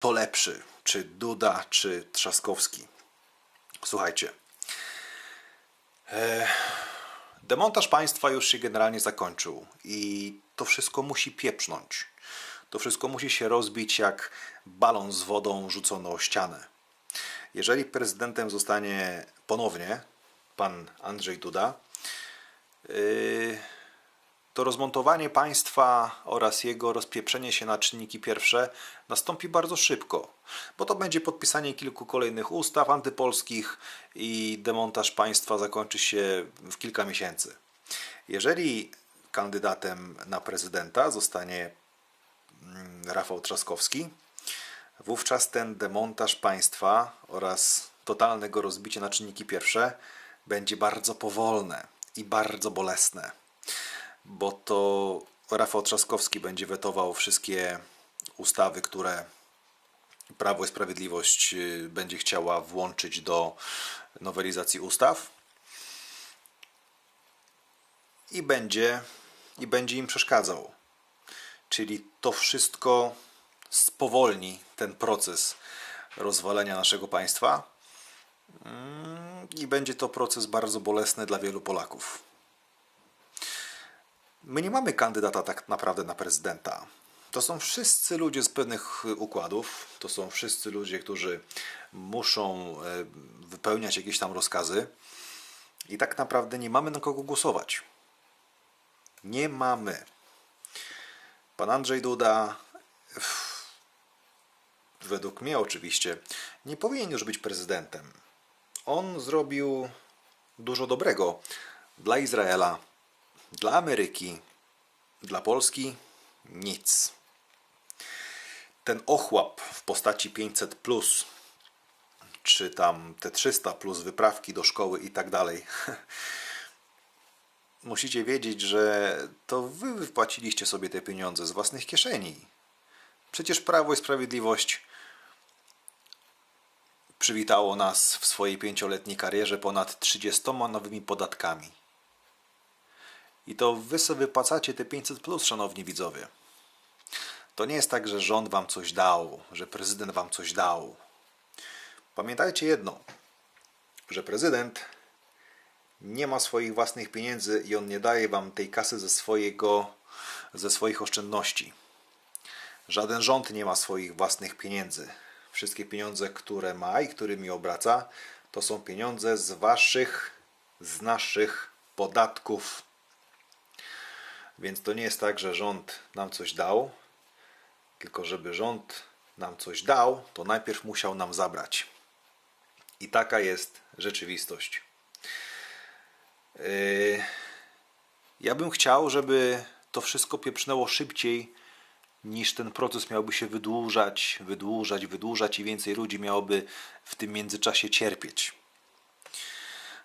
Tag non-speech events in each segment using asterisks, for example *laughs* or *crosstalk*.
to lepszy? Czy Duda, czy Trzaskowski? Słuchajcie. E, demontaż państwa już się generalnie zakończył i to wszystko musi pieprznąć. To wszystko musi się rozbić jak balon z wodą rzucony o ścianę. Jeżeli prezydentem zostanie ponownie pan Andrzej Duda, yy, to rozmontowanie państwa oraz jego rozpieprzenie się na czynniki pierwsze nastąpi bardzo szybko, bo to będzie podpisanie kilku kolejnych ustaw antypolskich i demontaż państwa zakończy się w kilka miesięcy. Jeżeli kandydatem na prezydenta zostanie mm, Rafał Trzaskowski, wówczas ten demontaż państwa oraz totalnego rozbicia na czynniki pierwsze będzie bardzo powolne i bardzo bolesne bo to Rafał Trzaskowski będzie wetował wszystkie ustawy, które Prawo i Sprawiedliwość y, będzie chciała włączyć do nowelizacji ustaw i będzie, i będzie im przeszkadzał. Czyli to wszystko spowolni ten proces rozwalenia naszego państwa mm, i będzie to proces bardzo bolesny dla wielu Polaków. My nie mamy kandydata tak naprawdę na prezydenta. To są wszyscy ludzie z pewnych układów, to są wszyscy ludzie, którzy muszą e, wypełniać jakieś tam rozkazy i tak naprawdę nie mamy na kogo głosować. Nie mamy. Pan Andrzej Duda, według mnie oczywiście, nie powinien już być prezydentem. On zrobił dużo dobrego dla Izraela, dla Ameryki, dla Polski nic. Ten ochłap w postaci 500 plus, czy tam te 300 plus wyprawki do szkoły i tak dalej. *laughs* Musicie wiedzieć, że to wy wypłaciliście sobie te pieniądze z własnych kieszeni. Przecież Prawo i Sprawiedliwość przywitało nas w swojej pięcioletniej karierze ponad 30 nowymi podatkami. I to wy sobie wypłacacie te 500 plus, szanowni widzowie. To nie jest tak, że rząd wam coś dał, że prezydent wam coś dał. Pamiętajcie jedno, że prezydent nie ma swoich własnych pieniędzy i on nie daje wam tej kasy ze, swojego, ze swoich oszczędności. Żaden rząd nie ma swoich własnych pieniędzy. Wszystkie pieniądze, które ma i którymi obraca, to są pieniądze z waszych, z naszych podatków więc to nie jest tak, że rząd nam coś dał, tylko żeby rząd nam coś dał, to najpierw musiał nam zabrać. I taka jest rzeczywistość. Yy, ja bym chciał, żeby to wszystko pieprznęło szybciej, niż ten proces miałby się wydłużać, wydłużać, wydłużać i więcej ludzi miałoby w tym międzyczasie cierpieć.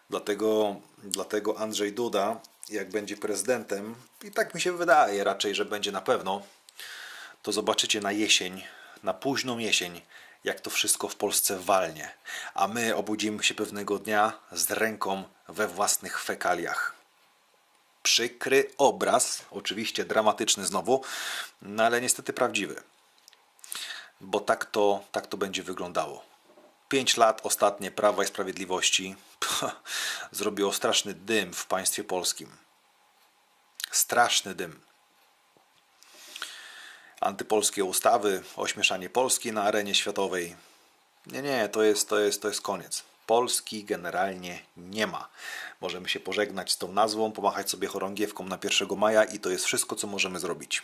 Dlatego, dlatego Andrzej Duda jak będzie prezydentem, i tak mi się wydaje raczej, że będzie na pewno, to zobaczycie na jesień, na późną jesień, jak to wszystko w Polsce walnie. A my obudzimy się pewnego dnia z ręką we własnych fekaliach. Przykry obraz, oczywiście dramatyczny znowu, no ale niestety prawdziwy. Bo tak to, tak to będzie wyglądało. Pięć lat ostatnie Prawa i Sprawiedliwości *laughs* zrobiło straszny dym w państwie polskim. Straszny dym. Antypolskie ustawy, ośmieszanie Polski na arenie światowej. Nie, nie, to jest, to jest, to jest koniec. Polski generalnie nie ma. Możemy się pożegnać z tą nazwą, pomachać sobie chorągiewką na 1 maja i to jest wszystko, co możemy zrobić.